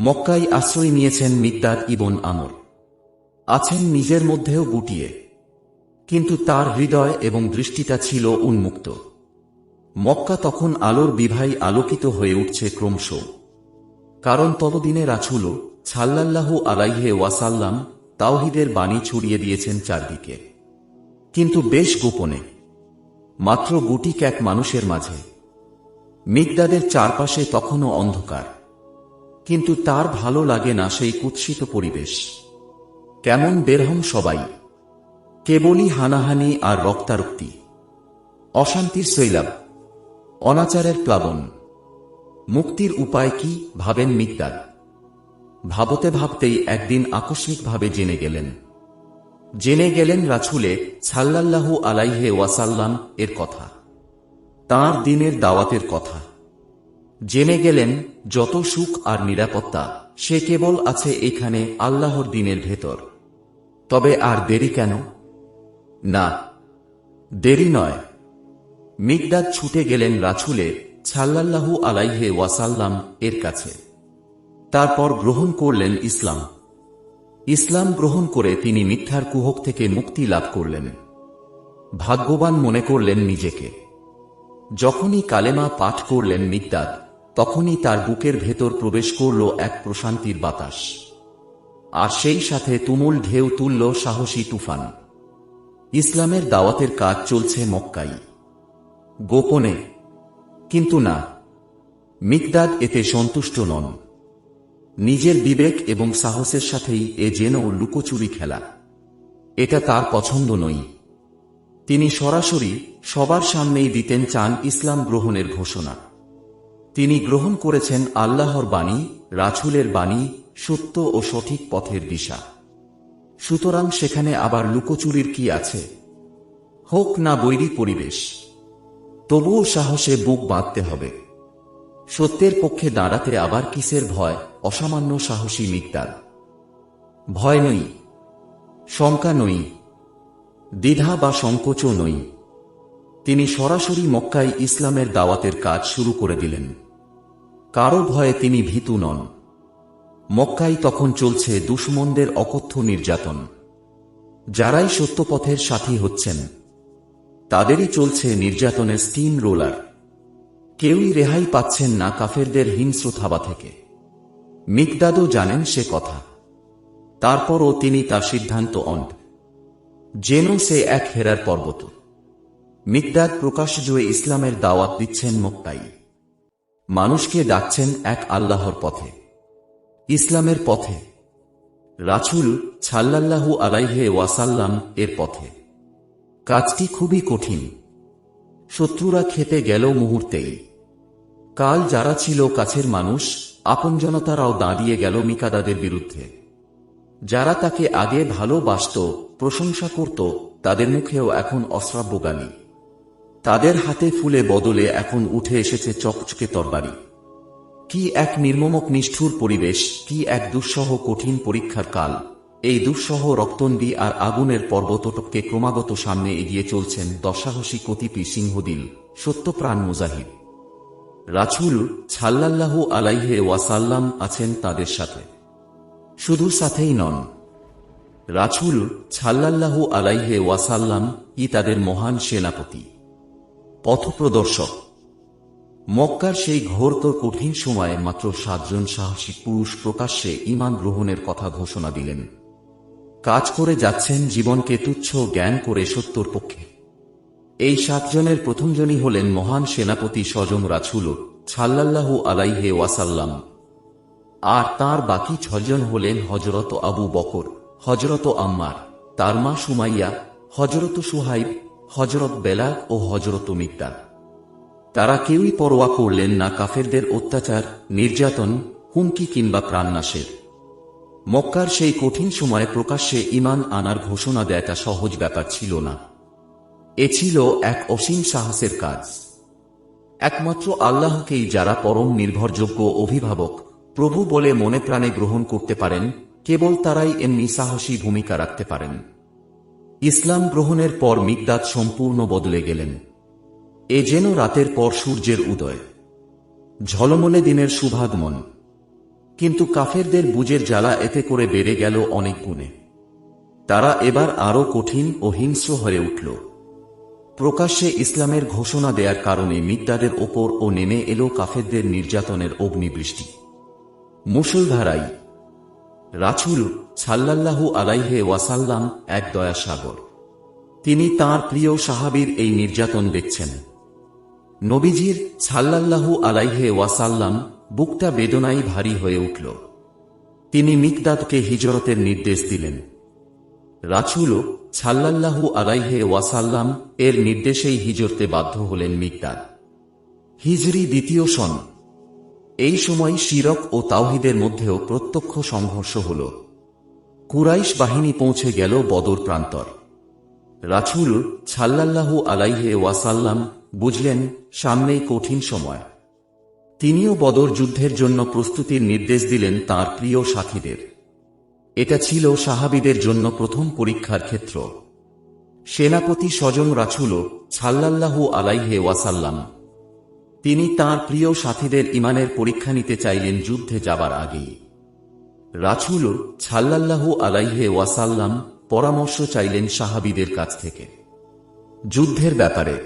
মক্কায় আশ্রয় নিয়েছেন মিকদাদ ইবন আমর। আছেন নিজের মধ্যেও গুটিয়ে। কিন্তু তার হৃদয় এবং দৃষ্টিটা ছিল উন্মুক্ত। মক্কা তখন আলোর বিভাই আলোকিত হয়ে উঠছে ক্রমশ। কারণ ততদিনে রাছুল ছাল্লাল্লাহু আলাইহে ওয়াসাল্লাম তাওহিদের বাণী ছড়িয়ে দিয়েছেন চারদিকে। কিন্তু বেশ গোপনে। মাত্র গুটি ক্যাক মানুষের মাঝে। মিগদাদের চারপাশে তখনও অন্ধকার। কিন্তু তার ভালো লাগে না সেই কুৎসিত পরিবেশ। কেমন বেরহম সবাই। কেবলই হানাহানি আর রক্তারক্তি। অশান্তির শৈলাব অনাচারের প্লাবন। মুক্তির উপায় কি ভাবেন মিগদাদ ভাবতে ভাবতেই একদিন আকস্মিকভাবে জেনে গেলেন। জেনে গেলেন রাছুলে সাল্লাল্লাহু আলাইহে ওয়াসাল্লাম এর কথা। তাঁর দিনের দাওয়াতের কথা। জেনে গেলেন যত সুখ আর নিরাপত্তা, সে কেবল আছে এখানে আল্লাহর দিনের ভেতর। তবে আর দেরি কেন? না, দেরি নয়। মিগদাদ ছুটে গেলেন রাছুলে সাল্লাল্লাহু আলাইহে ওয়াসাল্লাম এর কাছে। তারপর গ্রহণ করলেন ইসলাম। ইসলাম গ্রহণ করে তিনি মিথ্যার কুহক থেকে মুক্তি লাভ করলেন। ভাগ্যবান মনে করলেন নিজেকে। যখনই কালেমা পাঠ করলেন মিগদাদ তখনই তার বুকের ভেতর প্রবেশ করল এক প্রশান্তির বাতাস। আর সেই সাথে তুমুল ঢেউ তুলল সাহসী তুফান। ইসলামের দাওয়াতের কাজ চলছে মক্কাই। গোপনে। কিন্তু না। মিকদাদ এতে সন্তুষ্ট নন। নিজের বিবেক এবং সাহসের সাথেই এ যেন লুকোচুরি খেলা। এটা তার পছন্দ নই তিনি সরাসরি সবার সামনেই দিতেন চান ইসলাম গ্রহণের ঘোষণা। তিনি গ্রহণ করেছেন আল্লাহর বাণী রাছুলের বাণী, সত্য ও সঠিক পথের দিশা। সুতরাং সেখানে আবার লুকোচুরির কি আছে? হোক না বৈরী পরিবেশ, তবুও সাহসে বুক বাঁধতে হবে। সত্যের পক্ষে দাঁড়াতে আবার কিসের ভয়? অসামান্য সাহসী মিকদার। ভয় নই, শঙ্কা নই, দ্বিধা বা সংকোচও নই। তিনি সরাসরি মক্কায় ইসলামের দাওয়াতের কাজ শুরু করে দিলেন। কারও ভয়ে তিনি ভীতু নন। মক্কায় তখন চলছে দুশ্মনদের অকথ্য নির্যাতন। যারাই সত্যপথের সাথী হচ্ছেন, তাদেরই চলছে নির্যাতনের স্টিম রোলার। কেউই রেহাই পাচ্ছেন না কাফেরদের হিংস্র থাবা থেকে। মিকদাদও জানেন সে কথা। তারপরও তিনি তার সিদ্ধান্ত অন্ধ। যেন সে এক হেরার পর্বত। মিকদাদ প্রকাশজুয়ে ইসলামের দাওয়াত দিচ্ছেন মক্কাই মানুষকে ডাকছেন এক আল্লাহর পথে। ইসলামের পথে। রাছুল ছাল্লাল্লাহু আলাইহে ওয়াসাল্লাম এর পথে। কাজটি খুবই কঠিন। শত্রুরা খেতে গেল মুহূর্তেই। কাল যারা ছিল কাছের মানুষ আপনজনতারাও দাঁড়িয়ে গেল মিকাদাদের বিরুদ্ধে। যারা তাকে আগে ভালোবাসত, প্রশংসা করত, তাদের মুখেও এখন অশ্রাব্য গালি তাদের হাতে ফুলে বদলে এখন উঠে এসেছে চকচকে তরবারি। কি এক নির্মমক নিষ্ঠুর পরিবেশ, কি এক দুঃসহ কঠিন পরীক্ষার কাল। এই দুঃসহ রক্তন্ডি আর আগুনের পর্বতটককে ক্রমাগত সামনে এগিয়ে চলছেন দশাহসী কতিপি সিংহদিল, সত্যপ্রাণ মুজাহিদ। রাছুল ছাল্লাল্লাহু আলাইহে ওয়াসাল্লাম আছেন তাদের সাথে। শুধু সাথেই নন। রাছুল ছাল্লাল্লাহু আলাইহে ওয়াসাল্লাম ই তাদের মহান সেনাপতি? পথপ্রদর্শক। মক্কার সেই ঘোরতর কঠিন সময়ে মাত্র সাতজন সাহসী পুরুষ প্রকাশ্যে ইমান গ্রহণের কথা ঘোষণা দিলেন। কাজ করে যাচ্ছেন জীবনকে তুচ্ছ জ্ঞান করে সত্যর পক্ষে। এই সাতজনের প্রথমজনই হলেন মহান সেনাপতি স্বজং রাছুল ছাল্লাল্লাহু আলাইহে ওয়াসাল্লাম। আর তার বাকি ছজন হলেন হজরত আবু বকর হজরত আম্মার, তার মা সুমাইয়া হজরত সুহাইব হজরত বেলাগ ও হজরত মিকদার তারা কেউই পরোয়া করলেন না, কাফেরদের অত্যাচার, নির্যাতন, হুমকি কিংবা প্রাণনাশের। মক্কার সেই কঠিন সময়ে প্রকাশ্যে ইমান আনার ঘোষণা দেয়টা সহজ ব্যাপার ছিল না। এ ছিল এক অসীম সাহসের কাজ। একমাত্র আল্লাহকেই যারা পরম নির্ভরযোগ্য অভিভাবক, প্রভু বলে মনে প্রাণে গ্রহণ করতে পারেন, কেবল তারাই এমনি সাহসী ভূমিকা রাখতে পারেন। ইসলাম গ্রহণের পর মিকদাদ সম্পূর্ণ বদলে গেলেন। এ যেন রাতের পর সূর্যের উদয়। ঝলমলে দিনের শুভাগমন কিন্তু কাফেরদের বুজের জ্বালা এতে করে বেড়ে গেল অনেক গুণে। তারা এবার আরও কঠিন ও হিংস্র হয়ে উঠল। প্রকাশ্যে ইসলামের ঘোষণা দেওয়ার কারণে মিদ্দাদের ওপর ও নেমে এলো কাফেরদের নির্যাতনের অগ্নিবৃষ্টি। মুসলধারাই। রাছুল সাল্লাল্লাহু আলাইহে ওয়াসাল্লাম এক দয়াসাগর। তিনি তার প্রিয় সাহাবীর এই নির্যাতন দেখছেন। নবীজির সাল্লাল্লাহু আলাইহে ওয়াসাল্লাম বুকটা বেদনাই ভারী হয়ে উঠল। তিনি মিকদাদকে হিজরতের নির্দেশ দিলেন। রাছুলও সাল্লাল্লাহু আলাইহে ওয়াসাল্লাম এর নির্দেশেই হিজরতে বাধ্য হলেন মিকদাদ। হিজরি দ্বিতীয় সন। এই সময় শিরক ও তাওহিদের মধ্যেও প্রত্যক্ষ সংঘর্ষ হল। কুরাইশ বাহিনী পৌঁছে গেল বদর প্রান্তর। রাছুল ছাল্লাল্লাহু আলাইহে ওয়াসাল্লাম বুঝলেন, সামনেই কঠিন সময়। তিনিও বদর যুদ্ধের জন্য প্রস্তুতির নির্দেশ দিলেন তার প্রিয় সাথীদের। এটা ছিল সাহাবিদের জন্য প্রথম পরীক্ষার ক্ষেত্র। সেনাপতি স্বজন রাছুল ছাল্লাল্লাহু আলাইহে ওয়াসাল্লাম, তিনি তার প্রিয় সাথীদের ইমানের পরীক্ষা নিতে চাইলেন যুদ্ধে যাবার আগেই। রাছুল ছাল্লাল্লাহু আলাইহে ওয়াসাল্লাম পরামর্শ চাইলেন সাহাবিদের কাছ থেকে। যুদ্ধের ব্যাপারে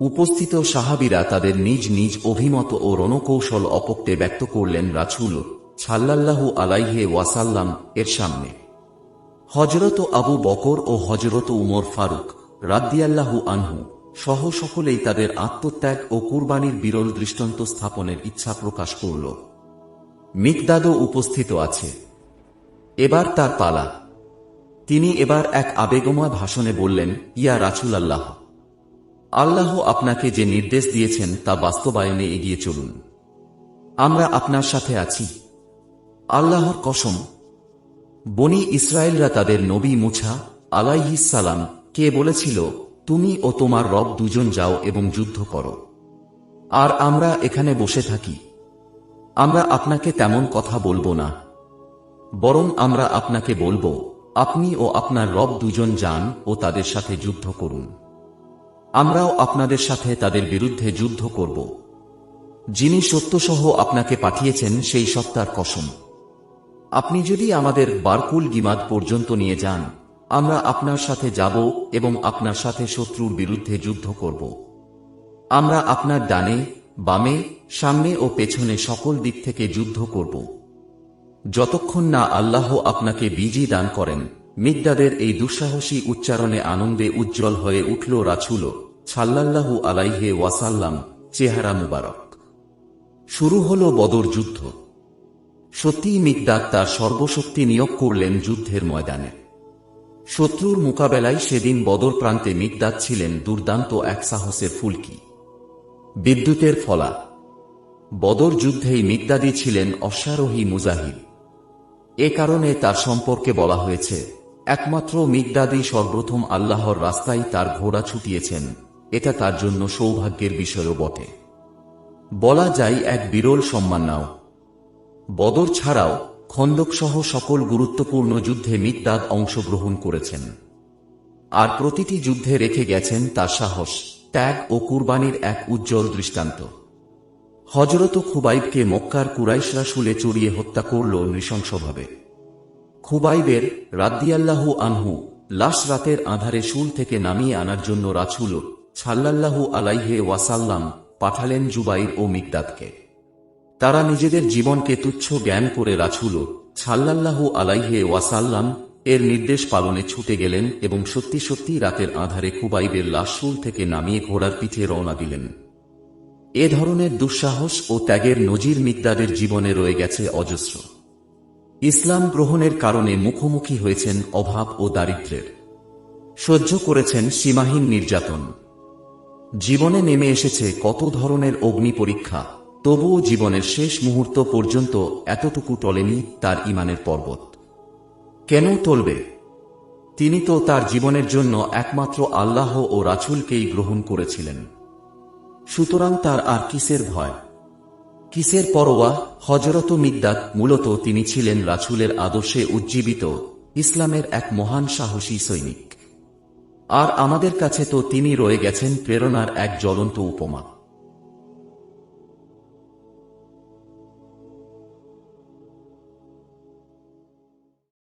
উপস্থিত সাহাবিরা তাদের নিজ নিজ অভিমত ও রণকৌশল অপক্তে ব্যক্ত করলেন রাছুল ছাল্লাল্লাহু আলাইহে ওয়াসাল্লাম এর সামনে। হজরত আবু বকর ও হজরত উমর ফারুক রাদ্দিয়াল্লাহু আনহু সহ সকলেই তাদের আত্মত্যাগ ও কুরবানির বিরল দৃষ্টান্ত স্থাপনের ইচ্ছা প্রকাশ করল। মিকদাদও উপস্থিত আছে। এবার তার পালা। তিনি এবার এক আবেগময় ভাষণে বললেন, ইয়া রাছুল আল্লাহ আল্লাহ আপনাকে যে নির্দেশ দিয়েছেন তা বাস্তবায়নে এগিয়ে চলুন। আমরা আপনার সাথে আছি। আল্লাহর কসম, বনি ইসরায়েলরা তাদের নবী মুছা সালাম কে বলেছিল, তুমি ও তোমার রব দুজন যাও এবং যুদ্ধ করো। আর আমরা এখানে বসে থাকি। আমরা আপনাকে তেমন কথা বলব না। বরং আমরা আপনাকে বলব, আপনি ও আপনার রব দুজন যান ও তাদের সাথে যুদ্ধ করুন। আমরাও আপনাদের সাথে তাদের বিরুদ্ধে যুদ্ধ করব। যিনি সত্যসহ আপনাকে পাঠিয়েছেন সেই সত্তার কসম। আপনি যদি আমাদের বারকুল গিমাদ পর্যন্ত নিয়ে যান, আমরা আপনার সাথে যাব এবং আপনার সাথে শত্রুর বিরুদ্ধে যুদ্ধ করব। আমরা আপনার ডানে বামে, সামনে ও পেছনে সকল দিক থেকে যুদ্ধ করব। যতক্ষণ না আল্লাহ আপনাকে বিজি দান করেন, মিদ্দাদের এই দুঃসাহসী উচ্চারণে আনন্দে উজ্জ্বল হয়ে উঠল রাছুল ছাল্লাল্লাহু আলাইহে ওয়াসাল্লাম, চেহারা মুবারক। শুরু হল বদর যুদ্ধ। সত্যিই মিকদাদ তার সর্বশক্তি নিয়োগ করলেন যুদ্ধের ময়দানে। শত্রুর মোকাবেলায় সেদিন বদর প্রান্তে মিকদাদ ছিলেন দুর্দান্ত এক সাহসের ফুলকি। বিদ্যুতের ফলা। বদর যুদ্ধেই মিকদাদি ছিলেন অশ্বারোহী মুজাহিদ। এ কারণে তার সম্পর্কে বলা হয়েছে, একমাত্র মিকদাদি সর্বপ্রথম আল্লাহর রাস্তায় তার ঘোড়া ছুটিয়েছেন, এটা তার জন্য সৌভাগ্যের বিষয়ও বটে। বলা যায় এক বিরল সম্মান নাও বদর ছাড়াও খন্দকসহ সকল গুরুত্বপূর্ণ যুদ্ধে মিকদাদ অংশগ্রহণ করেছেন। আর প্রতিটি যুদ্ধে রেখে গেছেন তার সাহস। ত্যাগ ও কুরবানির এক উজ্জ্বল দৃষ্টান্ত। হজরত খুবাইবকে মক্কার কুরাইশরা শুলে চড়িয়ে হত্যা করল নৃশংসভাবে। খুবাইবের রাদ্দিয়াল্লাহু আনহু লাশ রাতের আধারে শুল থেকে নামিয়ে আনার জন্য রাছুল ছাল্লাল্লাহু আলাইহে ওয়াসাল্লাম পাঠালেন জুবাইর ও মিকদাদকে তারা নিজেদের জীবনকে তুচ্ছ জ্ঞান করে রাছুল ছাল্লাল্লাহু আলাইহে ওয়াসাল্লাম এর নির্দেশ পালনে ছুটে গেলেন এবং সত্যি সত্যি রাতের আধারে খুবাইবের লাশ শুল থেকে নামিয়ে ঘোড়ার পিঠে রওনা দিলেন। এ ধরনের দুঃসাহস ও ত্যাগের নজির মিকদারের জীবনে রয়ে গেছে অজস্র। ইসলাম গ্রহণের কারণে মুখোমুখি হয়েছেন অভাব ও দারিদ্র্যের সহ্য করেছেন সীমাহীন নির্যাতন। জীবনে নেমে এসেছে কত ধরনের অগ্নি পরীক্ষা, তবুও জীবনের শেষ মুহূর্ত পর্যন্ত এতটুকু টলেনি তার ইমানের পর্বত। কেন টলবে তিনি তো তার জীবনের জন্য একমাত্র আল্লাহ ও রাছুলকেই গ্রহণ করেছিলেন। সুতরাং তার আর কিসের ভয়? কিসের পরোয়া? হজরত মিদ্দাত মূলত তিনি ছিলেন রাছুলের আদর্শে উজ্জীবিত, ইসলামের এক মহান সাহসী সৈনিক। আর আমাদের কাছে তো তিনি রয়ে গেছেন প্রেরণার এক জ্বলন্ত উপমা।